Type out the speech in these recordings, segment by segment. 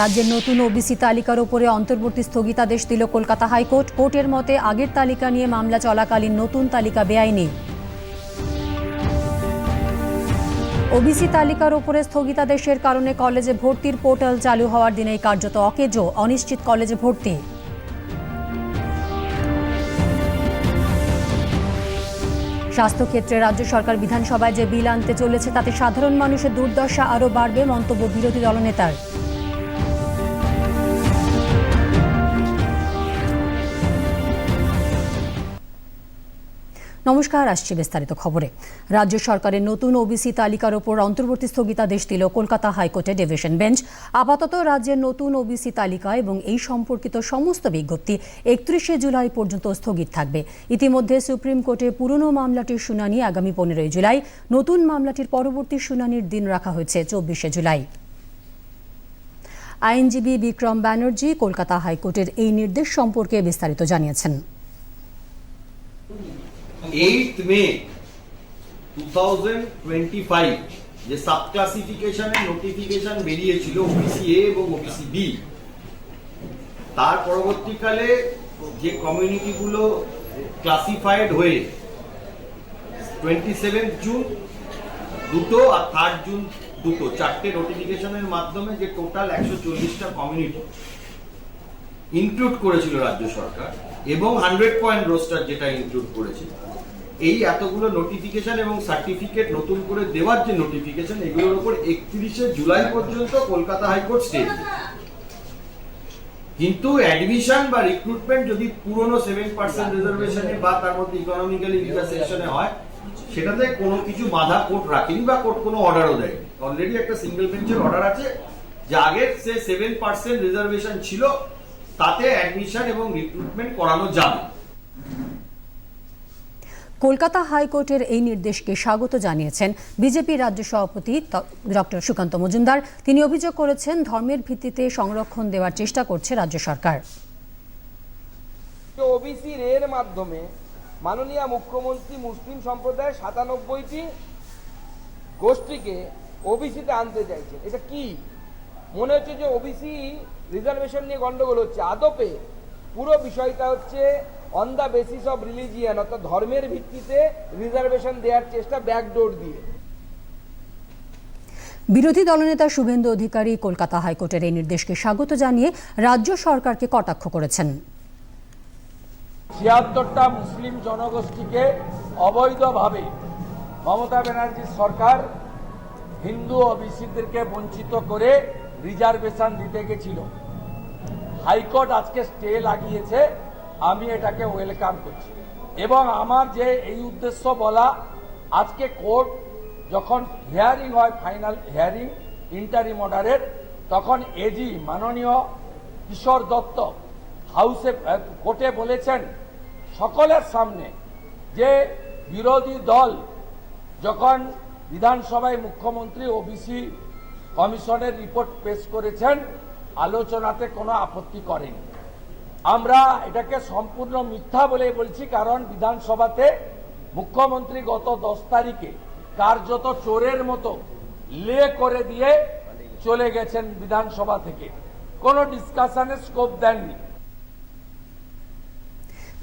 রাজ্যের নতুন ওবিসি তালিকার ওপরে অন্তর্বর্তী স্থগিতাদেশ দিল কলকাতা হাইকোর্ট। কোর্টের মতে আগের তালিকা নিয়ে মামলা চলাকালীন নতুন তালিকা বেআইনি। ওবিসি তালিকার ওপরে স্থগিতাদেশের কারণে কলেজে ভর্তির পোর্টাল চালু হওয়ার দিনেই কার্যত অকেজো অনিশ্চিত কলেজে ভর্তি। স্বাস্থ্যক্ষেত্রে রাজ্য সরকার বিধানসভায় যে বিল আনতে চলেছে তাতে সাধারণ মানুষের দুর্দশা আরও বাড়বে মন্তব্য বিরোধী দলনেতার। নমস্কার, আসছি বিস্তারিত খবরে। রাজ্য সরকারের নতুন ওবিসি তালিকার ওপর অন্তর্বর্তী স্থগিতাদেশ দিল কলকাতা হাইকোর্টের ডিভিশন বেঞ্চ। আপাতত রাজ্যের নতুন ওবিসি তালিকা এবং এই সম্পর্কিত সমস্ত বিজ্ঞপ্তি একত্রিশে জুলাই পর্যন্ত স্থগিত থাকবে। ইতিমধ্যে সুপ্রিম কোর্টে পুরনো মামলাটির শুনানি আগামী পনেরোই জুলাই। নতুন মামলাটির পরবর্তী শুনানির দিন রাখা হয়েছে চব্বিশে জুলাই। আইনজীবী বিক্রম ব্যানার্জি কলকাতা হাইকোর্টের এই নির্দেশ সম্পর্কে বিস্তারিত জানিয়েছেন। Eight May two thousand twenty five যে সাব ক্লাসিফিকেশনের নোটিফিকেশন বেরিয়েছিল ওবিসি এ এবং ওবিসি বি তার পরবর্তীকালে যে কমিউনিটিগুলো ক্লাসিফাইড হয়ে টোয়েন্টি সেভেন জুন দুটো আর থার্ড জুন দুটো, চারটে নোটিফিকেশনের মাধ্যমে যে টোটাল একশো চল্লিশটা কমিউনিটি ইনক্লুড করেছিল রাজ্য সরকার এবং হান্ড্রেড পয়েন্ট রোস্টার যেটা ইনক্লুড করেছে এই এতগুলো নোটিফিকেশন এবং সার্টিফিকেট নতুন করে দেওয়ার যে নোটিফিকেশন এগুলোর উপর একত্রিশে জুলাই পর্যন্ত কলকাতা হাইকোর্ট স্টে কিন্তু অ্যাডমিশন বা রিক্রুটমেন্ট যদি পুরনো সেভেন পার্সেন্ট রিজার্ভেশনে বা তার মধ্যে ইকোনমিক্যালি সেকশনে হয়, সেটাতে কোনো কিছু বাধা কোর্ট রাখেনি বা কোর্ট কোনো অর্ডারও দেয়নি। অলরেডি একটা সিঙ্গেল বেঞ্চের অর্ডার আছে, যে আগের সে সেভেন পার্সেন্ট রিজার্ভেশন ছিল, তাতে অ্যাডমিশন এবং রিক্রুটমেন্ট করানো যাবে। কলকাতা হাইকোর্টের এই নির্দেশকে স্বাগত জানিয়েছেন বিজেপি রাজ্য সভাপতি ডক্টর সুকান্ত মজুমদার। তিনি অভিযোগ করেছেন ধর্মের ভিত্তিতে সংরক্ষণ দেওয়ার চেষ্টা করছে রাজ্য সরকার। ওবিসি এর মাধ্যমে মাননীয় মুখ্যমন্ত্রী মুসলিম সম্প্রদায়ের সাতানব্বইটি গোষ্ঠীকে ওবিসিতে আনতে চাইছেন এটা কি? মনে হচ্ছে যে ওবিসি রিজার্ভেশন নিয়ে গন্ডগোল হচ্ছে। আদপে পুরো বিষয়টা হচ্ছে on the basis of religion অর্থাৎ ধর্মের ভিত্তিতে রিজার্ভেশন দেওয়ার চেষ্টা ব্যাকডোর দিয়ে। বিরোধী দলনেতা শুভেন্দু অধিকারী কলকাতা হাইকোর্টের এই নির্দেশকে স্বাগত জানিয়ে রাজ্য সরকারকে কটাক্ষ করেছেন। ছিয়াত্তরটা মুসলিম জনগোষ্ঠীকে অবৈধভাবে মমতা ব্যানার্জির সরকার হিন্দু ও ওবিসিদেরকে বঞ্চিত করে রিজার্ভেশন দিতে গেছিল। হাইকোর্ট আজকে স্টে লাগিয়েছে। আমি এটাকে ওয়েলকাম করছি। এবং আমার যে এই উদ্দেশ্য বলা, আজকে কোর্ট যখন হিয়ারিং হয় ফাইনাল হিয়ারিং ইন্টারিম অর্ডারের তখন এজি মাননীয় কিশোর দত্ত হাউসে কোর্টে বলেছেন, সকলের সামনে যে বিরোধী দল যখন বিধানসভায় মুখ্যমন্ত্রী ওবিসি কমিশনের রিপোর্ট পেশ করেছেন, আলোচনাতে কোনো আপত্তি করেনি। আমরা এটাকে সম্পূর্ণ মিথ্যা বলে বলছি, কারণ বিধানসভাতে মুখ্যমন্ত্রী গত দশ তারিখে কার্যত চোরের মতো লে করে দিয়ে চলে গেছেন বিধানসভা থেকে। কোনো ডিসকাশনের স্কোপ দেননি।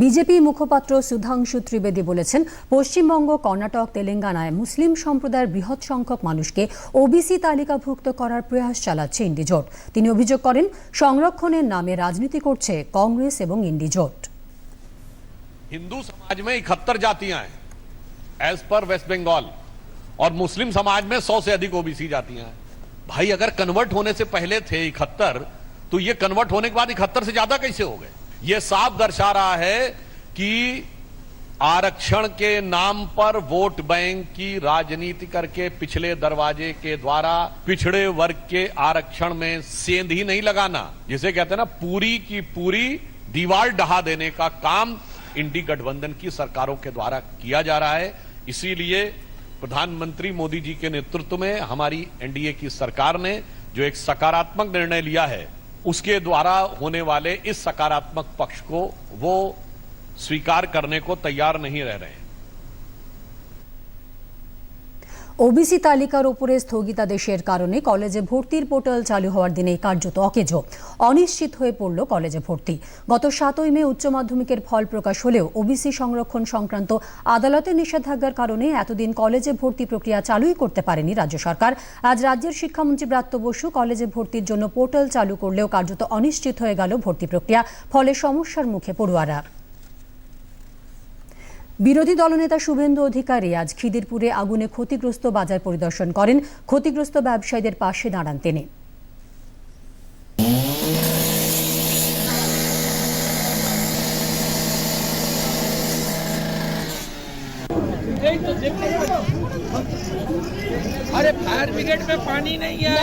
বিজেপি মুখপাত্র সুধাংশু ত্রিবেদী বলেছেন পশ্চিমবঙ্গ কর্ণাটক তেলেঙ্গানায় মুসলিম সম্প্রদায়ের বৃহৎ সংখ্যক মানুষকে ওবিসি তালিকাভুক্ত করার প্রয়াস চালাচ্ছে ইন্ডিজোট তিনি অভিযোগ করেন সংরক্ষণের নামে রাজনীতি করছে কংগ্রেস এবং ইন্ডিজোট हिंदू समाज में इकहत्तर जातियां हैं एज पर वेस्ट बंगाल और मुस्लिम समाज में सौ से अधिक ओबीसी जातियां हैं भाई अगर कन्वर्ट होने से पहले थे इकहत्तर तो ये कन्वर्ट होने के बाद इकहत्तर से ज्यादा कैसे हो गए ये साफ़ दर्शा रहा है कि आरक्षण के नाम पर वोट बैंक की राजनीति करके पिछले दरवाजे के द्वारा पिछड़े वर्ग के आरक्षण में सेंध ही नहीं लगाना। जिसे कहते हैं ना, पूरी की पूरी दीवार ढहा देने का काम इंडी गठबंधन की सरकारों के द्वारा किया जा रहा है। इसीलिए प्रधानमंत्री मोदी जी के नेतृत्व में हमारी एनडीए की सरकार ने जो एक सकारात्मक निर्णय लिया है उसके द्वारा होने वाले इस सकारात्मक पक्ष को वो स्वीकार करने को तैयार नहीं रह रहे हैं। ওবিসি তালিকার উপরে স্থগিতাদেশের কারণে কলেজে ভর্তির পোর্টাল চালু হওয়ার দিনেই কার্যত অকেজো, অনিশ্চিত হয়ে পড়ল কলেজে ভর্তি। গত সাতই মে উচ্চ মাধ্যমিকের ফল প্রকাশ হলেও ওবিসি সংরক্ষণ সংক্রান্ত আদালতের নিষেধাজ্ঞার কারণে এতদিন কলেজে ভর্তি প্রক্রিয়া চালুই করতে পারেনি রাজ্য সরকার। আজ রাজ্যের শিক্ষামন্ত্রী ব্রাত্য বসু কলেজে ভর্তির জন্য পোর্টাল চালু করলেও কার্যত অনিশ্চিত হয়ে গেল ভর্তি প্রক্রিয়া, ফলে সমস্যার মুখে পড়ুয়ারা। বিরোধী দলনেতা শুভেন্দু অধিকারী আজ খিদিরপুরে আগুনে ক্ষতিগ্রস্ত বাজার পরিদর্শন করেন ক্ষতিগ্রস্ত ব্যবসায়ীদের পাশে দাঁড়ান তিনি अरे फायर ब्रिगेड में पानी नहीं है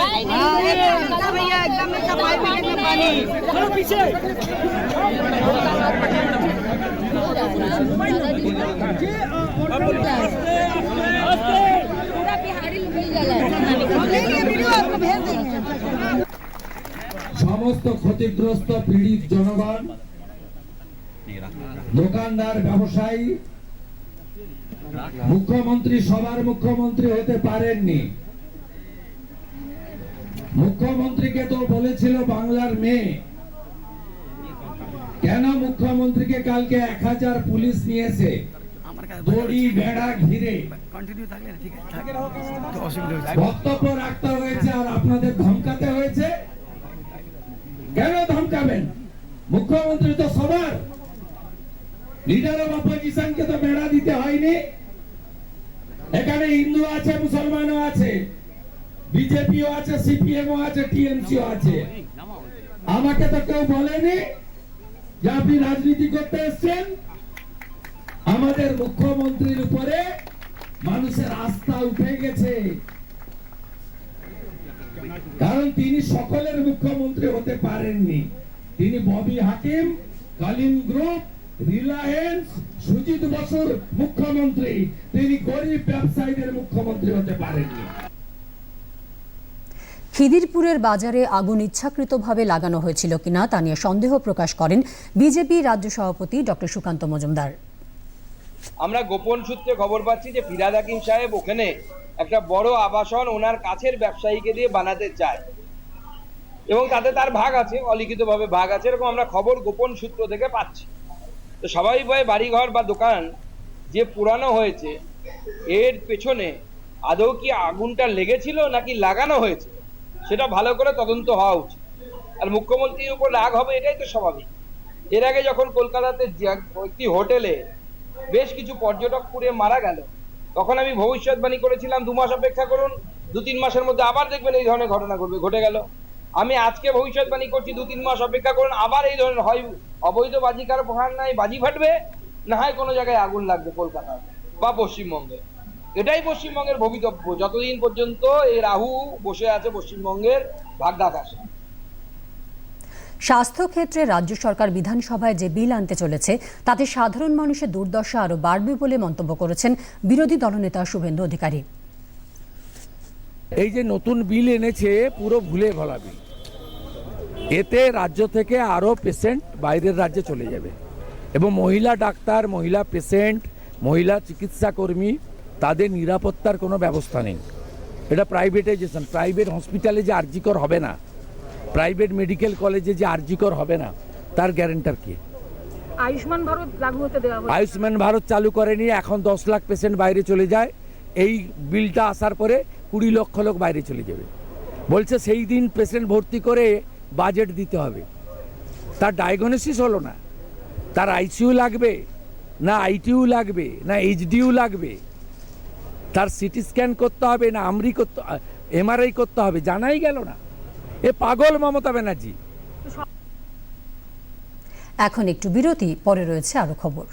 भैया एकदम एकदम फाइव मिनट में पानी चलो पीछे সমস্ত ক্ষতিগ্রস্ত পীড়িত জনগণ, দোকানদার ব্যবসায়ী, মুখ্যমন্ত্রী, সবার মুখ্যমন্ত্রী হতে পারেননি। মুখ্যমন্ত্রীকে তো বলেছিল বাংলার মেয়ে। কেন মুখ্যমন্ত্রীকে কালকে এক হাজার পুলিশ নিয়েছে? দড়ি বেড়া ঘিরে। বক্তব্য রাখতে হয়েছে আর আপনাদের ধমকাতে হয়েছে। কেন ধমকাবেন? মুখ্যমন্ত্রী তো সবার। লিডার অফ অপোজিশনকে তো বেড়া দিতে হয়নি। এখানে হিন্দু আছে মুসলমানও আছে বিজেপিও আছে সিপিএমও আছে টিএমসিও আছে। আমাকে তো কেউ বলেনি যে আপনি রাজনীতি করতে এসছেন, আমাদের মুখ্যমন্ত্রীর উপরে মানুষের আস্থা উঠে গেছে। কারণ তিনি সকলের মুখ্যমন্ত্রী হতে পারেননি। তিনি ববি হাকিম, কালিম গ্রুপ রিলায়েন্স সুজিত বসুর মুখ্যমন্ত্রী। তিনি গরিব ব্যবসায়ীদের মুখ্যমন্ত্রী হতে পারেননি। খিদিরপুরের বাজারে আগুন ইচ্ছাকৃতভাবে লাগানো হয়েছিল কিনা তা নিয়ে সন্দেহ প্রকাশ করেন বিজেপি রাজ্য সভাপতি ডক্টর সুকান্ত মজুমদার। আমরা গোপন সূত্রে খবর পাচ্ছি যে ফিরাদ হাকিম সাহেব ওখানে একটা বড় আবাসন ওনার কাছের ব্যবসায়ীকে দিয়ে বানাতে চায়। এবং তাতে তার ভাগ আছে, অলিখিতভাবে ভাগ আছে, এরকম আমরা খবর গোপন সূত্র থেকে পাচ্ছি। তো সবাই স্বাভাবিকভাবে বাড়িঘর বা দোকান যে পুরানো হয়েছে, এর পেছনে আদৌ কি আগুনটা লেগেছিল নাকি লাগানো হয়েছে? সেটা ভালো করে তদন্ত হওয়া উচিত। আর মুখ্যমন্ত্রীর উপর রাগ হবে, এটাই তো স্বাভাবিক। এর আগে যখন কলকাতাতে একটি হোটেলে বেশ কিছু পর্যটক পুড়ে মারা গেল, তখন আমি ভবিষ্যৎবাণী করেছিলাম, দু মাস অপেক্ষা করুন, দু তিন মাসের মধ্যে আবার দেখবেন এই ধরনের ঘটনা ঘটবে, ঘটে গেল। আমি আজকে ভবিষ্যৎবাণী করছি, দু তিন মাস অপেক্ষা করুন, আবার এই ধরনের হয়, অবৈধ বাজিকার ভাঙ নাই, বাজি ফাটবে, না হয় কোনো জায়গায় আগুন লাগবে কলকাতায় বা পশ্চিমবঙ্গে এটাই পশ্চিমবঙ্গের ভবিতব্য। যতদিন পর্যন্ত এই রাহু বসে আছে পশ্চিমবঙ্গের ভাগ্যাকাশে স্বাস্থ্যক্ষেত্রে রাজ্য সরকার বিধানসভায় যে বিল আনতে চলেছে তাতে সাধারণ মানুষের দুর্দশা আরও বাড়বে বলে মন্তব্য করেছেন বিরোধী দলনেতা শুভেন্দু অধিকারী। এই যে নতুন বিল এনেছে পুরো ভুলে ভোলা বিল। এতে রাজ্য থেকে আরও পেশেন্ট বাইরের রাজ্যে চলে যাবে। এবং মহিলা ডাক্তার মহিলা পেশেন্ট মহিলা চিকিৎসা কর্মী তাদের নিরাপত্তার কোনো ব্যবস্থা নেই। এটা প্রাইভেটাইজেশন প্রাইভেট হসপিটালে যে আরজিকর হবে না প্রাইভেট মেডিকেল কলেজে যে আরজিকর হবে না তার গ্যারেন্টার কে? আয়ুষ্মান ভারত লাগু হতে দেওয়া আয়ুষ্মান ভারত চালু করেনি এখন দশ লাখ পেশেন্ট বাইরে চলে যায়। এই বিলটা আসার পরে কুড়ি লক্ষ লোক বাইরে চলে যাবে। বলছে সেই দিন পেশেন্ট ভর্তি করে বাজেট দিতে হবে। তার ডায়াগনোসিস হলো না। তার আইসিইউ লাগবে না আইটিইউ লাগবে না এইচডিইউ লাগবে। তার সিটি স্ক্যান করতে হবে না আমরি করতে এমআরআই করতে হবে জানাই গেল না এ পাগল মমতা ব্যানার্জি এখন একটু বিরতি পরে রয়েছে আরও খবর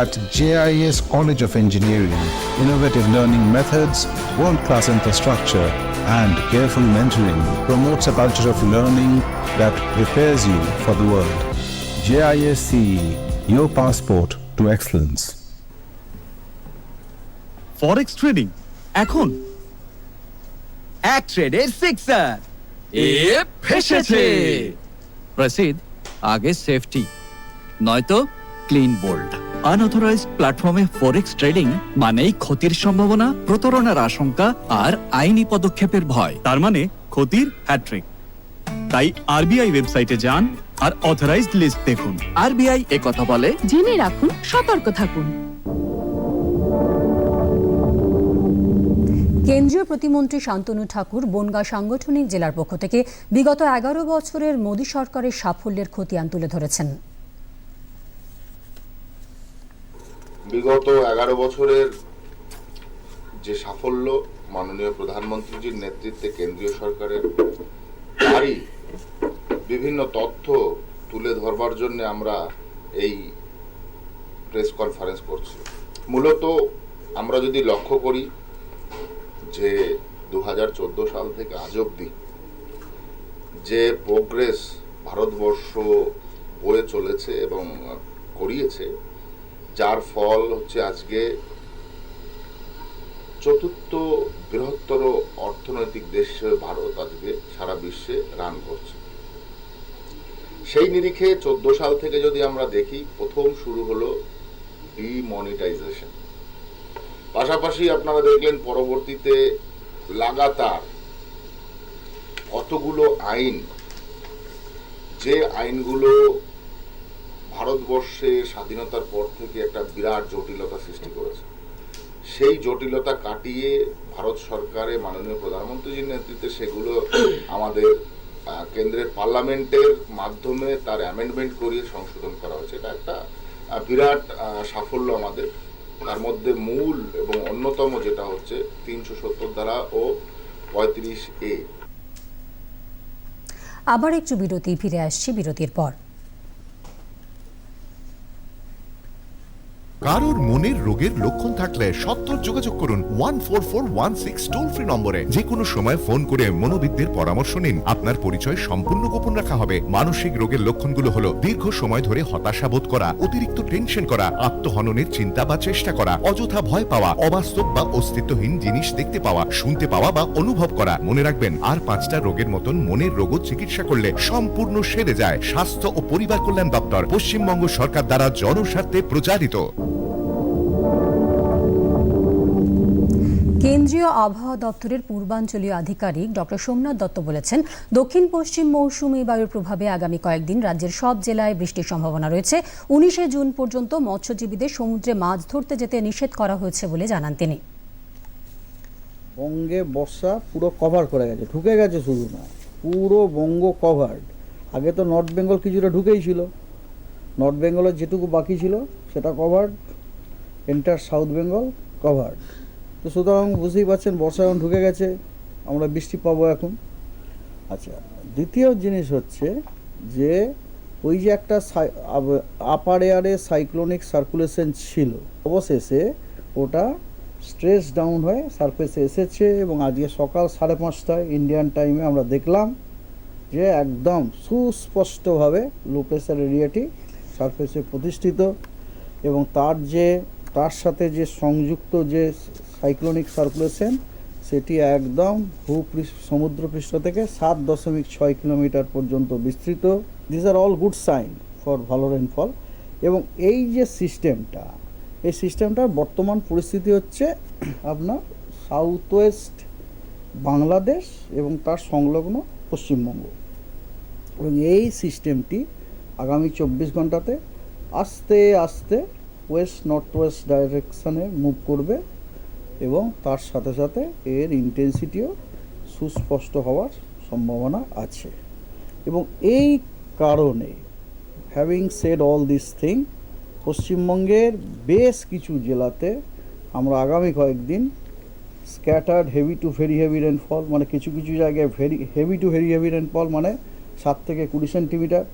At JIS College of Engineering, innovative learning methods, world-class infrastructure, and careful mentoring promotes a culture of learning that prepares you for the world. JIS CE, your passport to excellence. Forex trading এখন। এক ট্রেডে সিক্সার এ ফেসেছে। রসিদ আগে safety নয়তো clean bold unauthorised প্ল্যাটফর্মে forex trading মানেই ক্ষতির সম্ভাবনা প্রতারণার আশঙ্কা আর আইনি পদক্ষেপের ভয়। তার মানে ক্ষতির হ্যাট্রিক তাই আরবিআই ওয়েবসাইটে যান আর অথরাইজড লিস্ট দেখুন। আরবিআই কথা বলে জেনে রাখুন সতর্ক থাকুন। কেন্দ্রীয় প্রতিমন্ত্রী শান্তনু ঠাকুর বনগাঁ সাংগঠনিক জেলার পক্ষ থেকে বিগত এগারো বছরের মোদী সরকারের সাফল্যের খতিয়ান তুলে ধরেছেন। বিগত এগারো বছরের যে সাফল্য মাননীয় প্রধানমন্ত্রীজির নেতৃত্বে কেন্দ্রীয় সরকারের, তারই বিভিন্ন তথ্য তুলে ধরবার জন্য আমরা এই প্রেস কনফারেন্স করছি। মূলত আমরা যদি লক্ষ্য করি যে দু হাজার চোদ্দ সাল থেকে আজ অব্দি যে প্রোগ্রেস ভারতবর্ষ বয়ে চলেছে এবং করিয়েছে, যার ফল হচ্ছে আজকে চতুর্থ বৃহত্তর অর্থনৈতিক দেশ ভারত আজকে সারা বিশ্বে রান করছে। সেই নিরিখে চোদ্দ সাল থেকে যদি আমরা দেখি, প্রথম শুরু হলো ডিমনিটাইজেশন পাশাপাশি আপনারা দেখলেন পরবর্তীতে লাগাতার কতগুলো আইন, যে আইনগুলো ভারতবর্ষে স্বাধীনতার পর থেকে একটা বিরাট জটিলতা সৃষ্টি করেছে। সেই জটিলতা কাটিয়ে ভারত সরকারে মাননীয় প্রধানমন্ত্রীজির নেতৃত্বে সেগুলো আমাদের কেন্দ্রের পার্লামেন্টের মাধ্যমে তার অ্যামেন্ডমেন্ট করিয়ে সংশোধন করা হয়েছে। এটা একটা বিরাট সাফল্য আমাদের। তার মধ্যে মূল এবং অন্যতম যেটা হচ্ছে তিনশো সত্তর দ্বারা ও পঁয়ত্রিশ এ। আবার একটু বিরতি, ফিরে আসছি বিরতির পর। কারোর মনের রোগের লক্ষণ থাকলে সত্তর যোগাযোগ করুন one four four one six toll free নম্বরে। যে কোনো সময় ফোন করে মনোবিদদের পরামর্শ নিন। আপনার পরিচয় সম্পূর্ণ গোপন রাখা হবে। মানসিক রোগের লক্ষণগুলো হলো দীর্ঘ সময় ধরে হতাশা বোধ করা, অতিরিক্ত টেনশন করা, আত্মহননের চিন্তা বা চেষ্টা করা, অযথা ভয় পাওয়া, অবাস্তব বা অস্তিত্বহীন জিনিস দেখতে পাওয়া, শুনতে পাওয়া বা অনুভব করা। মনে রাখবেন, আর পাঁচটা রোগের মতন মনের রোগও চিকিৎসা করলে সম্পূর্ণ সেরে যায়। স্বাস্থ্য ও পরিবার কল্যাণ দপ্তর, পশ্চিমবঙ্গ সরকার দ্বারা জনস্বার্থে প্রচারিত। কেন্দ্রীয় আবহাওয়া দপ্তরের পূর্বাঞ্চলীয় আধিকারিক ডক্টর সোমনাথ দত্ত বলেছেন, দক্ষিণ পশ্চিম মৌসুমী বায়ুর প্রভাবে আগামী কয়েকদিন রাজ্যের সব জেলায় বৃষ্টির সম্ভাবনা রয়েছে। উনিশে জুন পর্যন্ত মৎস্যজীবীদের সমুদ্রে মাছ ধরতে যেতে নিষেধ করা হয়েছে বলে জানান তিনি। বঙ্গে বর্ষা পুরো কভার করে গেছে, ঢুকে গেছে শুধু না, পুরো বঙ্গ কভার্ড আগে তো নর্থ বেঙ্গল কিছুটা ঢুকেই ছিল নর্থ বেঙ্গলের যেটুকু বাকি ছিল সেটা covered entire south Bengal covered তো সুতরাং বুঝতেই পারছেন, বর্ষা এখন ঢুকে গেছে, আমরা বৃষ্টি পাবো এখন। আচ্ছা দ্বিতীয় জিনিস হচ্ছে যে ওই যে একটা আপার এয়ারে সাইক্লোনিক সার্কুলেশন ছিল, অবশেষে ওটা স্ট্রেস ডাউন হয়ে সারফেসে এসেছে এবং আজকে সকাল সাড়ে পাঁচটায় ইন্ডিয়ান টাইমে আমরা দেখলাম যে একদম সুস্পষ্টভাবে লো প্রেশার এরিয়াটি সারফেসে প্রতিষ্ঠিত এবং তার যে তার সাথে যে সংযুক্ত যে সাইক্লোনিক সার্কুলেশন, সেটি একদম ভূপৃষ্ঠ, সমুদ্রপৃষ্ঠ থেকে সাত দশমিক ছয় কিলোমিটার পর্যন্ত বিস্তৃত। This are all good sign for ভালো রেনফল এবং এই যে সিস্টেমটা, এই সিস্টেমটার বর্তমান পরিস্থিতি হচ্ছে আপনার সাউথ ওয়েস্ট বাংলাদেশ এবং তার সংলগ্ন পশ্চিমবঙ্গ। এবং এই সিস্টেমটি আগামী চব্বিশ ঘন্টাতে আস্তে আস্তে ওয়েস্ট নর্থ ওয়েস্ট ডাইরেকশানে মুভ করবে। এবং তার সাথে সাথে এর ইন্টেন্সিটিও সুস্পষ্ট হওয়ার সম্ভাবনা আছে। এবং এই কারণে having said all this thing পশ্চিমবঙ্গের বেশ কিছু জেলাতে আমরা আগামী কয়েকদিন scattered heavy to very heavy rainfall মানে কিছু কিছু জায়গায় very heavy to very heavy rainfall মানে সাত থেকে কুড়ি সেন্টিমিটার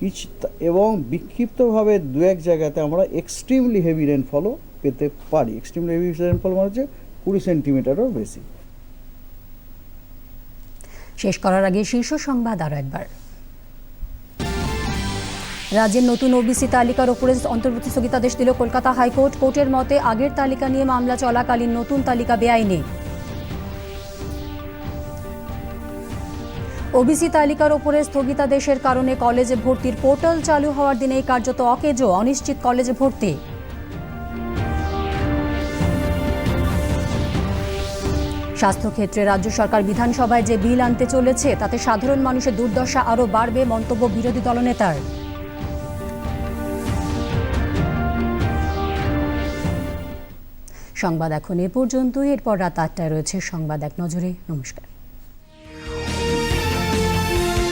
কিছু এবং বিক্ষিপ্তভাবে দু এক জায়গাতে আমরা এক্সট্রিমলি হেভি রেনফলও পেতে পারি। এক্সট্রিম হেভি রেনফল মানে হচ্ছে কুড়ি সেন্টিমিটারও বেশি। শেষ করার আগে শীর্ষ সংবাদ আরও একবার। রাজ্যের নতুন ওবিসি তালিকার ওপরে অন্তর্বর্তী স্থগিতাদেশ দিল কলকাতা হাইকোর্ট। কোর্টের মতে আগের তালিকা নিয়ে মামলা চলাকালীন নতুন তালিকা বেআইনি। ওবিসি তালিকার ওপরে স্থগিতাদেশের কারণে কলেজে ভর্তির পোর্টাল চালু হওয়ার দিনেই কার্যত অকেজো, অনিশ্চিত কলেজে ভর্তি। স্বাস্থ্যক্ষেত্রে রাজ্য সরকার বিধানসভায় যে বিল আনতে চলেছে, তাতে সাধারণ মানুষের দুর্দশা আরও বাড়বে, মন্তব্য বিরোধী দলনেতার। সংবাদ এখন এ পর্যন্তই। এরপর রাত আটটায় রয়েছে সংবাদ এক নজরে। নমস্কার।